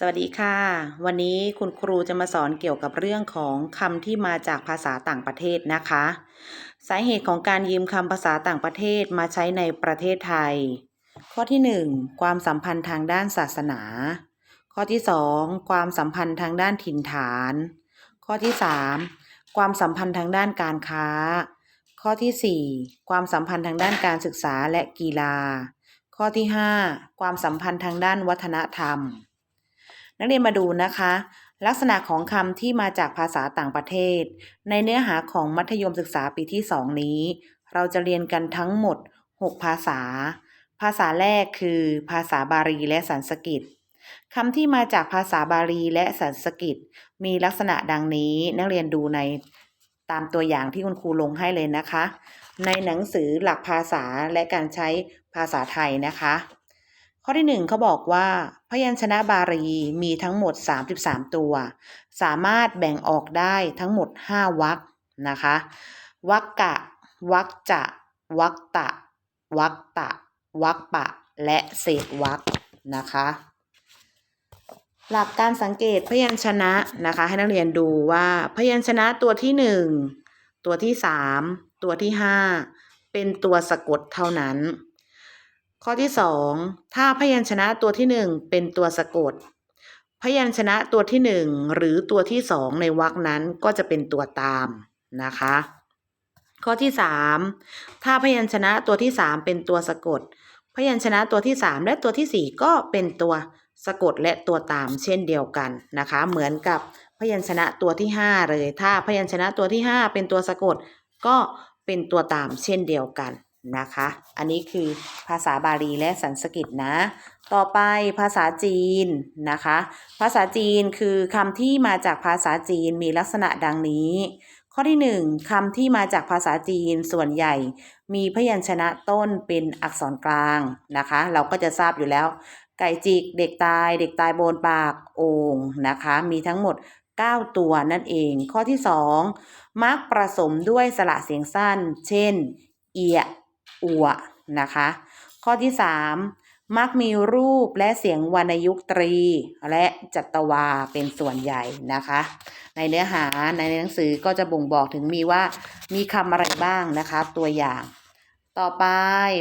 สวัสดีค่ะ วันนี้คุณครูจะมาสอนเกี่ยวกับเรื่องของคำที่มาจากภาษาต่างประเทศนะคะ สาเหตุของการยืมคำภาษาต่างประเทศมาใช้ในประเทศไทย ข้อที่ 1 ความสัมพันธ์ทางด้านศาสนา ข้อที่ 2 ความสัมพันธ์ทางด้านถิ่นฐาน ข้อที่ 3 ความสัมพันธ์ทางด้านการค้า ข้อที่ 4 ความสัมพันธ์ทางด้านการศึกษาและกีฬา ข้อที่ 5 ความสัมพันธ์ทางด้านวัฒนธรรม นักเรียนมาดูนะคะ ลักษณะของคำที่มาจากภาษาต่างประเทศ ในเนื้อหาของมัธยมศึกษาปีที่ 2 นี้ เราจะเรียนกันทั้งหมด 6 ภาษา ภาษาแรกคือภาษาบาลีและสันสกฤตคำที่มาจากภาษาบาลีและสันสกฤตมีลักษณะดังนี้นักเรียนดูในตามตัวอย่างที่คุณครูลงให้เลยนะคะ ในหนังสือหลักภาษาและการใช้ภาษาไทยนะคะ ข้อที่หนึ่งเขาบอกว่า พยัญชนะบาลีมีทั้งหมด 33 ตัว สามารถแบ่งออกได้ทั้งหมด 5วรรคนะคะวรรกะวรรคจะวรรคตะวรรคตะวรรคปะ และเศษวรรคนะคะ หลักการสังเกตพยัญชนะนะคะ ให้นักเรียนดูว่าพยัญชนะตัวที่หนึ่งตัวที่สามตัวที่ห้าเป็นตัวสะกดเท่านั้น ข้อที่สองถ้าพยัญชนะตัวที่หนึ่งเป็นตัวสะกด พยัญชนะตัวที่หนึ่งหรือตัวที่สองในวรรคนั้นก็จะเป็นตัวตามนะคะ ข้อที่สามถ้าพยัญชนะตัวที่สามเป็นตัวสะกด พยัญชนะตัวที่สามและตัวที่สี่ก็เป็นตัวสะกดและตัวตามเช่นเดียวกันนะคะ เหมือนกับพยัญชนะตัวที่ห้าเลย ถ้าพยัญชนะตัวที่ห้าเป็นตัวสะกด ก็เป็นตัวตามเช่นเดียวกัน นะคะ อันนี้คือภาษาบาลีและสันสกฤตนะ ต่อไปภาษาจีนนะคะ ภาษาจีนคือคำที่มาจากภาษาจีนมีลักษณะดังนี้ ข้อที่หนึ่งคำที่มาจากภาษาจีนส่วนใหญ่ มีพยัญชนะต้นเป็นอักษรกลางนะคะ เราก็จะทราบอยู่แล้ว ไก่จิก เด็กตาย เด็กตายโบนปากโอ่งนะคะ มีทั้งหมด9 ตัวนั่นเอง ข้อที่ 2 มักผสมด้วยสระเสียงสั้น เช่น เอีย อัวนะคะ ข้อที่ 3 มักมีรูปและเสียงวรรณยุกตรี และจัตวาเป็นส่วนใหญ่นะคะ ในเนื้อหาในหนังสือก็จะบ่งบอกถึงมีว่ามีคำอะไรบ้างนะคะ ตัวอย่างต่อไป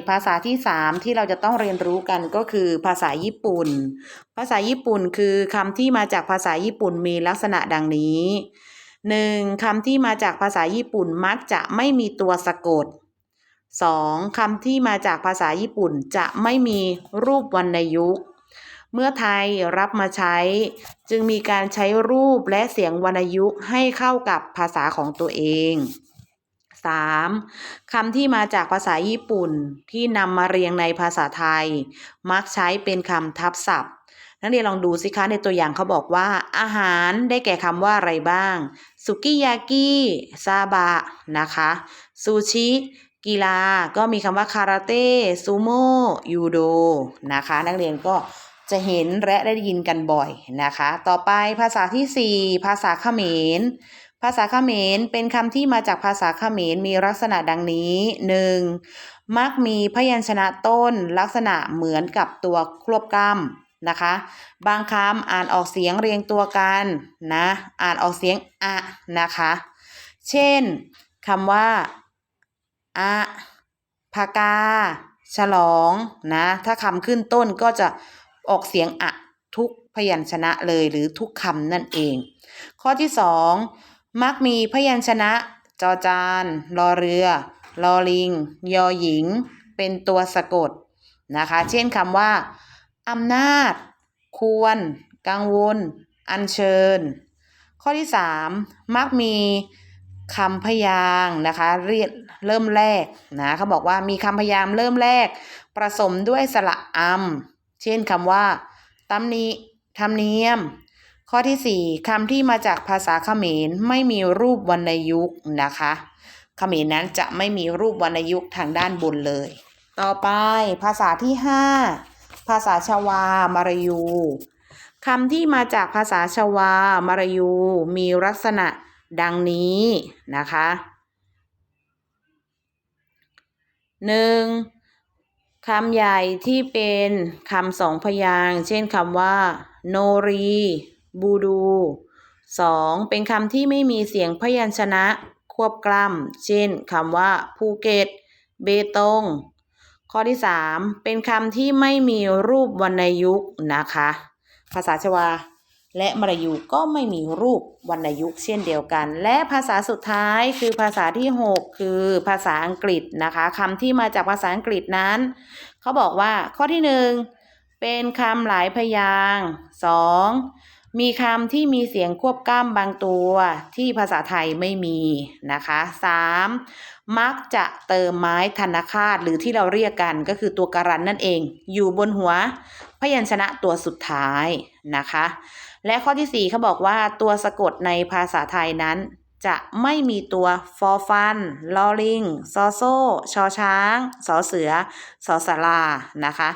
ภาษาที่ 3 ที่เราจะต้องเรียนรู้กันก็คือภาษาญี่ปุ่น ภาษาญี่ปุ่นคือคำที่มาจากภาษาญี่ปุ่นมีลักษณะดังนี้ 1. คำที่มาจากภาษาญี่ปุ่นมักจะไม่มีตัวสะกด 2. คำที่มาจากภาษาญี่ปุ่นจะไม่มีรูปวรรณยุกต์ เมื่อไทยรับมาใช้ จึงมีการใช้รูปและเสียงวรรณยุกต์ให้เข้ากับภาษาของตัวเอง 3. คำที่มาจากภาษาญี่ปุ่นที่นำมาเรียงในภาษาไทย มักใช้เป็นคำทับศัพท์ นักเรียนลองดูสิคะในตัวอย่างเขาบอกว่า อาหารได้แก่คำว่าอะไรบ้าง สุกิยากิซาบะนะคะ ซูชิ กีฬาก็มีคำว่าคาราเต้ซูโม่ยูโดนะคะ นักเรียนก็จะเห็นและได้ยินกันบ่อยนะคะ ต่อไปภาษาที่ 4 ภาษาเขมร ภาษาเขมรเป็นคำที่มาจากภาษาเขมรมีลักษณะดังนี้ 1. มักมีพยัญชนะต้นลักษณะเหมือนกับตัวควบกล้ำนะคะ บางคำอ่านออกเสียงเรียงตัวกันนะ อ่านออกเสียงอะนะคะ เช่นคำว่า อะพากา ฉลองนะ ถ้าคำขึ้นต้นก็จะออกเสียงอะทุกพยัญชนะเลยหรือทุกคำนั่นเอง ข้อที่สองมักมีพยัญชนะ จอจานรอเรือรอลิง ยอหญิง เป็นตัวสะกดนะคะ เช่นคำว่าอำนาจ ควร กังวล อัญเชิญ ข้อที่สามมักมี คำพยางนะคะเรียนเริ่มแรกนะเขาบอกว่ามีคำพยางเริ่มแรก ผสมด้วยสระอำเช่นคำว่าตำหนิธรรมเนียม ข้อที่สี่คำที่มาจากภาษาเขมรไม่มีรูปวรรณยุกต์นะคะเขมรนั้นจะไม่มีรูปวรรณยุกต์ทางด้านบนเลย ต่อไปภาษาที่ห้าภาษาชวามารยูคำที่มาจากภาษาชวามารยู มีลักษณะ ดังนี้นะคะหนึ่งคำใหญ่ที่เป็นคำสองพยางเช่นคำว่า โนรี บูดู 2. เป็นคำที่ไม่มีเสียงพยัญชนะควบกล้ำเช่นคำว่าภูเก็ต เบตง ข้อที่3เป็นคำที่ไม่มีรูปวรรณยุกต์นะคะ ภาษาชวา และมลายูก็ไม่มีรูปวรรณยุกต์เช่นเดียวกัน และภาษาสุดท้ายคือภาษาที่ 6 คือภาษาอังกฤษนะคะคำที่มาจากภาษาอังกฤษนั้น เขาบอกว่าข้อที่ 1 เป็นคำหลายพยางค์สองมีคำที่มีเสียงควบกล้ำบางตัวที่ภาษาไทยไม่มีนะคะ 3. มักจะเติมไม้ธนคาตหรือที่เราเรียกกันก็คือตัวการันนั่นเอง อยู่บนหัวพยัญชนะตัวสุดท้ายนะคะ และข้อที่ 4เขาบอกว่าตัวสะกดในภาษาไทยนั้น จะไม่มีตัวฟอฟันลอลิงซอโซชอช้าง สอเสือ สอสารานะคะ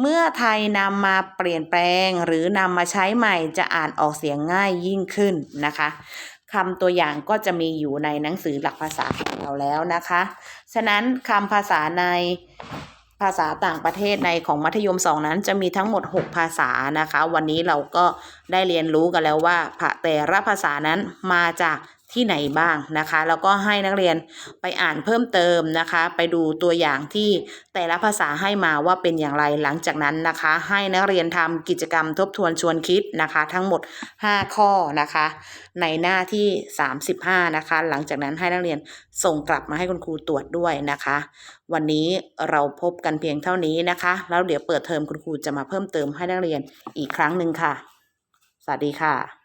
เมื่อไทยนำมาเปลี่ยนแปลงหรือนำมาใช้ใหม่จะอ่านออกเสียงง่ายยิ่งขึ้นนะคะคำตัวอย่างก็จะมีอยู่ในหนังสือหลักภาษาของเราแล้วนะคะ ฉะนั้นคำภาษาใน ภาษาต่างประเทศในของมัธยมสองนั้นจะมีทั้งหมด 6 ภาษานะคะ วันนี้เราก็ได้เรียนรู้กันแล้วว่าแต่ละภาษานั้นมาจาก ที่ไหนบ้างนะคะ แล้วก็ให้นักเรียนไปอ่านเพิ่มเติมนะคะ ไปดูตัวอย่างที่แต่ละภาษาให้มาว่าเป็นอย่างไรหลังจากนั้นนะคะ ให้นักเรียนทำกิจกรรมทบทวนชวนคิดนะคะ ทั้งหมด 5 ข้อนะคะ ในหน้าที่ 35 นะคะ หลังจากนั้นให้นักเรียนส่งกลับมาให้คุณครูตรวจด้วยนะคะ วันนี้เราพบกันเพียงเท่านี้นะคะ แล้วเดี๋ยวเปิดเทอมคุณครูจะมาเพิ่มเติมให้นักเรียนอีกครั้งหนึ่งค่ะ สวัสดีค่ะ